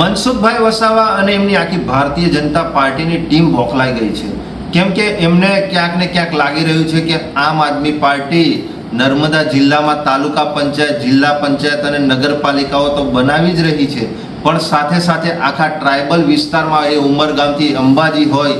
મનસુખભાઈ વસાવા અને એમની આખી ભારતીય જનતા પાર્ટીની ટીમ બોખલાઈ ગઈ છે. કેમ કે એમને ક્યાંક ને ક્યાંક લાગી રહ્યું છે કે આમ આદમી પાર્ટી નર્મદા જિલ્લામાં તાલુકા પંચાયત, જિલ્લા પંચાયત અને નગરપાલિકાઓ તો બનાવી જ રહી છે. પણ સાથે સાથે આખા ટ્રાઇબલ વિસ્તારમાં એ ઉમરગામથી અંબાજી હોય,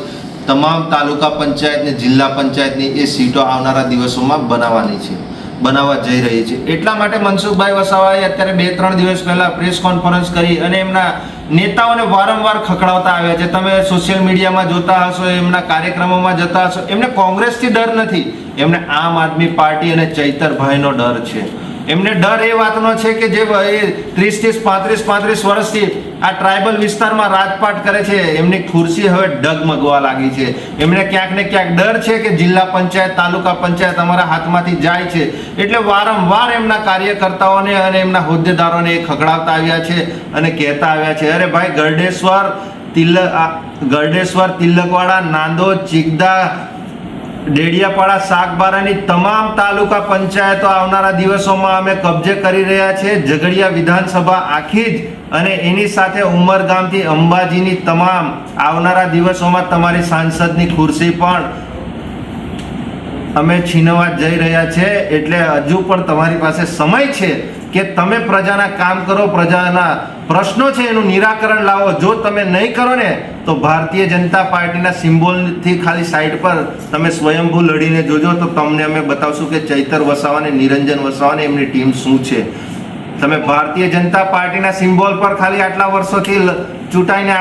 તમામ તાલુકા પંચાયત ને જિલ્લા પંચાયતની એ સીટો આવનારા દિવસોમાં બનાવવાની છે. બનાવવા જઈ રહી છે. એટલા માટે મનસુખભાઈ વસાવાએ અત્યારે બે ત્રણ દિવસ પહેલા પ્રેસ કોન્ફરન્સ કરી અને એમના નેતાઓને વારંવાર ખખડાવતા આવ્યા છે. તમે સોશિયલ મીડિયામાં જોતા હશો, એમના કાર્યક્રમોમાં જતા હશો. એમને કોંગ્રેસથી ડર નથી. એમને આમ આદમી પાર્ટી અને ચૈતરભાઈનો ડર છે. એમને ડર એ વાતનો છે કે જે ત્રીસ ત્રીસ પાંત્રીસ પાંત્રીસ વર્ષથી આ ટ્રાઇબલ વિસ્તારમાં રાજપાટ કરે છે, એમની ખુરશી હવે ડગમગવા લાગી છે. એમને ક્યાંક ને ક્યાંક ડર છે કે જિલ્લા પંચાયત, તાલુકા પંચાયત અમારા હાથમાંથી જાય છે. એટલે વારંવાર એમના કાર્યકર્તાઓને અને એમના હોદ્દેદારોને એ ખખડાવતા આવ્યા છે અને કહેતા આવ્યા છે, અરે ભાઈ ગરડેશ્વર તિલક ગરડેશ્વર તિલકવાડા, નાંદોદ ચિકદા ડેડિયાપાડા શાકબારાની તમામ તાલુકા પંચાયતો આવનારા દિવસોમાં અમે કબજે કરી રહ્યા છે ઝઘડિયા વિધાનસભા આખી જ અને એની સાથે ઉમરગામથી અંબાજીની તમામ આવનારા દિવસોમાં તમારી સાંસદની ખુરશી પણ અમે છીનવા જઈ રહ્યા છે એટલે હજુ પણ તમારી પાસે સમય છે. કે તમે પ્રજાના કામ કરો, પ્રજાના પ્રશ્નો છે એનું નિરાકરણ લાવો. જો તમે નહીં કરો ને, તો ભારતીય જનતા પાર્ટીના સિમ્બોલથી ખાલી સાઈડ પર તમે સ્વયંભૂ લડીને જોજો, તો તમને અમે બતાવશું કે ચૈતર વસાવા અને નિરંજન વસાવા અને એમની ટીમ શું છે. તમે ભારતીય જનતા પાર્ટીના સિમ્બોલ પર ખાલી આટલા વર્ષોથી ચૂંટાઈને